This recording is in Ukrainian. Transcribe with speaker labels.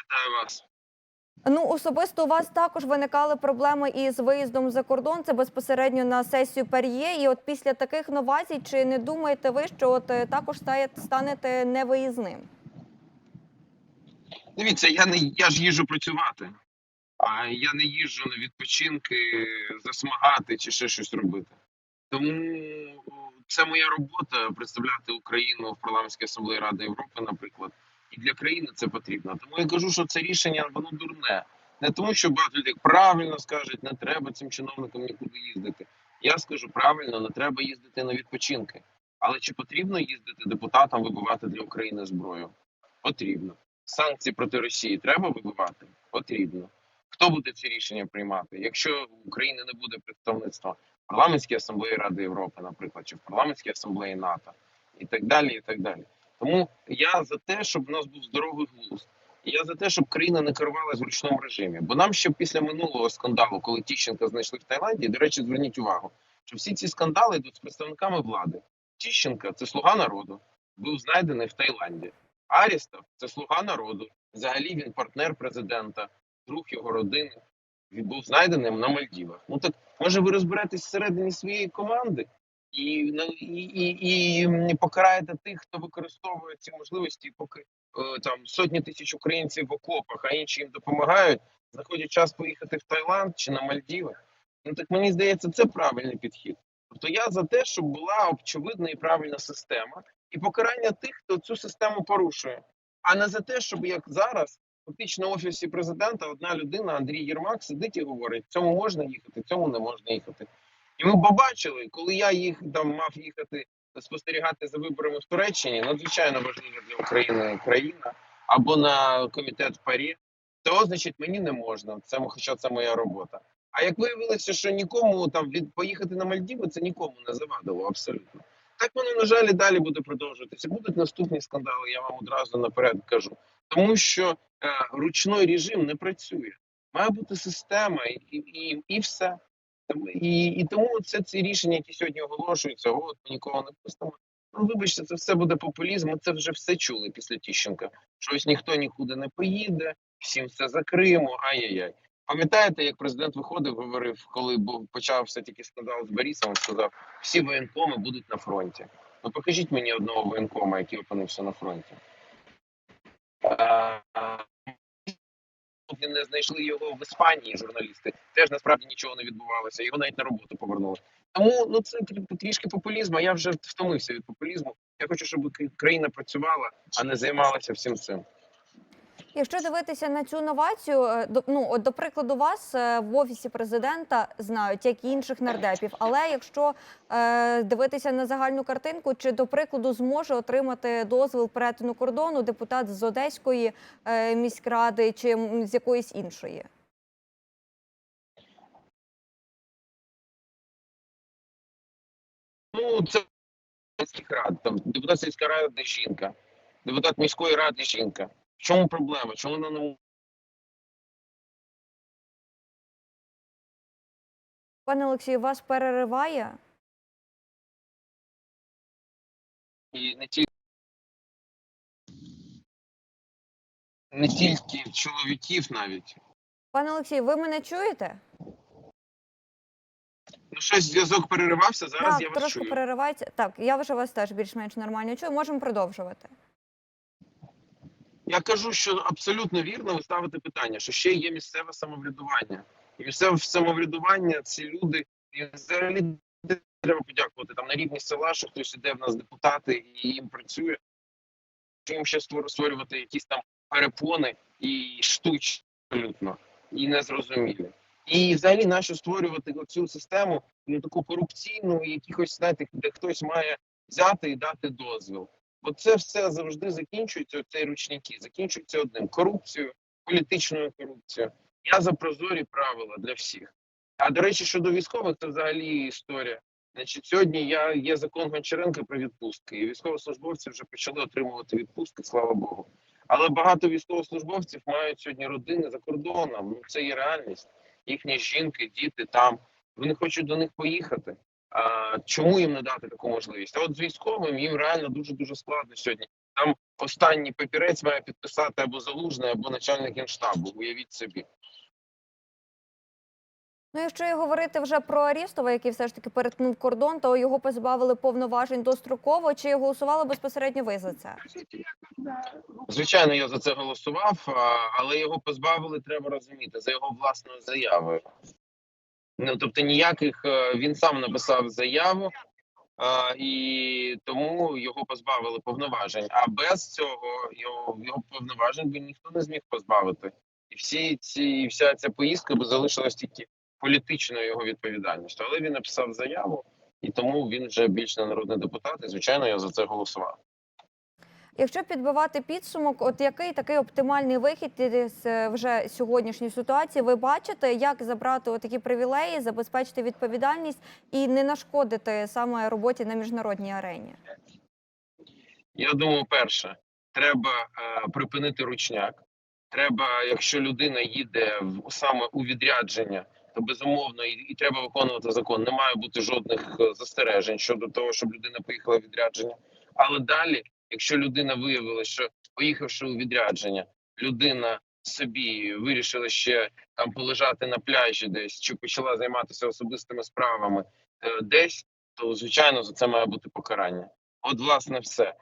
Speaker 1: Вітаю вас.
Speaker 2: Ну, особисто у вас також виникали проблеми із виїздом за кордон. Це безпосередньо на сесію Пер'є. І от після таких новацій, чи не думаєте ви, що от е, також станете невиїзним?
Speaker 1: Дивіться, я не я ж їжджу працювати, а я не їжджу на відпочинки, засмагати чи ще щось робити. Тому це моя робота представляти Україну в парламентській асамблеї Ради Європи, наприклад. І для країни це потрібно. Тому я кажу, що це рішення воно дурне. Не тому, що багато людей правильно скажуть, не треба цим чиновникам нікуди їздити. Я скажу правильно, не треба їздити на відпочинки. Але чи потрібно їздити депутатам вибивати для України зброю? Потрібно. Санкції проти Росії треба вибивати? Потрібно. Хто буде ці рішення приймати? Якщо в Україні не буде представництва в парламентській асамблеї Ради Європи, наприклад, чи в парламентській асамблеї НАТО, і так далі, і так далі. Тому я за те, щоб в нас був здоровий глузд. Я за те, щоб країна не керувалася в ручному режимі. Бо нам ще після минулого скандалу, коли Тіщенка знайшли в Таїланді, до речі, зверніть увагу, що всі ці скандали йдуть з представниками влади. Тіщенка це слуга народу, був знайдений в Таїланді. Арістов це слуга народу. Взагалі він партнер президента, друг його родини. Він був знайденим на Мальдівах. Ну так може ви розберетесь всередині своєї команди і, ну, і, і, і покараєте тих, хто використовує ці можливості, поки е, там сотні тисяч українців в окопах, а інші їм допомагають, знаходять час поїхати в Таїланд чи на Мальдіви. Ну так мені здається, це правильний підхід. Тобто я за те, щоб була очевидна і правильна система, і покарання тих, хто цю систему порушує, а не за те, щоб як зараз фактично в офісі президента одна людина, Андрій Єрмак, сидить і говорить: цьому можна їхати, цьому не можна їхати. І ми побачили, коли я їх там мав їхати спостерігати за виборами в Туреччині, надзвичайно важлива для України країна, або на комітет Парі, то значить мені не можна. Це хоча це моя робота. А як виявилося, що нікому там від поїхати на Мальдіви, це нікому не завадило абсолютно. Так воно, на жаль, і далі буде продовжуватися. Будуть наступні скандали, я вам одразу наперед кажу. Тому що е, ручний режим не працює. Має бути система і, і, і все. І, і тому це ці рішення, які сьогодні оголошуються, от ми нікого не пустимо. Ну, вибачте, це все буде популізм. Ми це вже все чули після Тіщенка. Що ось ніхто нікуди не поїде, всім все закриємо. Ай-яй-яй. Пам'ятаєте, як президент виходив, говорив, коли був почався тільки скандал з Борисом, сказав, всі воєнкоми будуть на фронті. Ну покажіть мені одного воєнкома, який опинився на фронті. Поки не знайшли його в Іспанії журналісти. Теж насправді нічого не відбувалося. Його навіть на роботу повернули. Тому ну це трі- трішки популізму. Я вже втомився від популізму. Я хочу, щоб країна працювала, а не займалася всім цим.
Speaker 2: Якщо дивитися на цю новацію, е, до, ну от до прикладу, вас е, в офісі президента знають, як і інших нардепів. Але якщо е, дивитися на загальну картинку, чи до прикладу зможе отримати дозвіл перетину кордону депутат з Одеської е, міськради чи з якоїсь іншої?
Speaker 1: Ну це сільських рад. Там депутат сільської ради жінка, депутат міської ради жінка. В чому проблема? Чому вона не
Speaker 2: Пане Олексію, вас перериває?
Speaker 1: і не тільки не тільки чоловіків навіть.
Speaker 2: Пане Олексію, ви мене чуєте?
Speaker 1: Ну щось зв'язок переривався. Зараз
Speaker 2: так,
Speaker 1: я вас
Speaker 2: трошки
Speaker 1: чую.
Speaker 2: переривається. Так, я вже вас теж більш-менш нормально чую. Можемо продовжувати.
Speaker 1: Я кажу, що абсолютно вірно ви ставите питання, що ще є місцеве самоврядування. І місцеве самоврядування ці люди і взагалі треба подякувати там на рівні села, що хтось іде в нас депутати і їм працює. Що їм ще створювати якісь там перепони і штучні абсолютно і незрозумілі. І взагалі нащо створювати цю систему ну, таку корупційну, якихось знаєте, де хтось має взяти і дати дозвіл. Бо це все завжди закінчується, цей ручники, закінчується одним корупцією, політичною корупцією. Я за прозорі правила для всіх. А до речі, щодо військових, це взагалі історія. Значить, сьогодні я є закон Гончаренка про відпустки, і військовослужбовці вже почали отримувати відпустки, слава Богу. Але багато військовослужбовців мають сьогодні родини за кордоном. Ну це є реальність. Їхні жінки, діти там. Вони хочуть до них поїхати. А чому їм не дати таку можливість? А от з військовим їм реально дуже дуже складно сьогодні. Там останній папірець має підписати або залужний, або начальник генштабу. Уявіть собі.
Speaker 2: Ну, якщо і говорити вже про Арістова, який все ж таки перетнув кордон, то його позбавили повноважень достроково. Чи голосували безпосередньо ви за це?
Speaker 1: Звичайно, я за це голосував, але його позбавили, треба розуміти, за його власною заявою. Ну, тобто ніяких е, він сам написав заяву, а, і тому його позбавили повноважень. А без цього його, його повноважень би ніхто не зміг позбавити. І всі ці вся ця поїздка би залишилась тільки політичною його відповідальністю. Але він написав заяву, і тому він вже більш не народний депутат. І звичайно, я за це голосував.
Speaker 2: Якщо підбивати підсумок, от який такий оптимальний вихід із е, вже сьогоднішньої ситуації ви бачите, як забрати такі привілеї, забезпечити відповідальність і не нашкодити саме роботі на міжнародній арені?
Speaker 1: Я думаю, перше, треба е, припинити ручняк. Треба, якщо людина їде в саме у відрядження, то безумовно і, і треба виконувати закон. Не має бути жодних е, застережень щодо того, щоб людина поїхала в відрядження. Але далі, якщо людина виявила, що поїхавши у відрядження, людина собі вирішила ще там полежати на пляжі, десь чи почала займатися особистими справами е, десь, то звичайно за це має бути покарання. От, власне, все.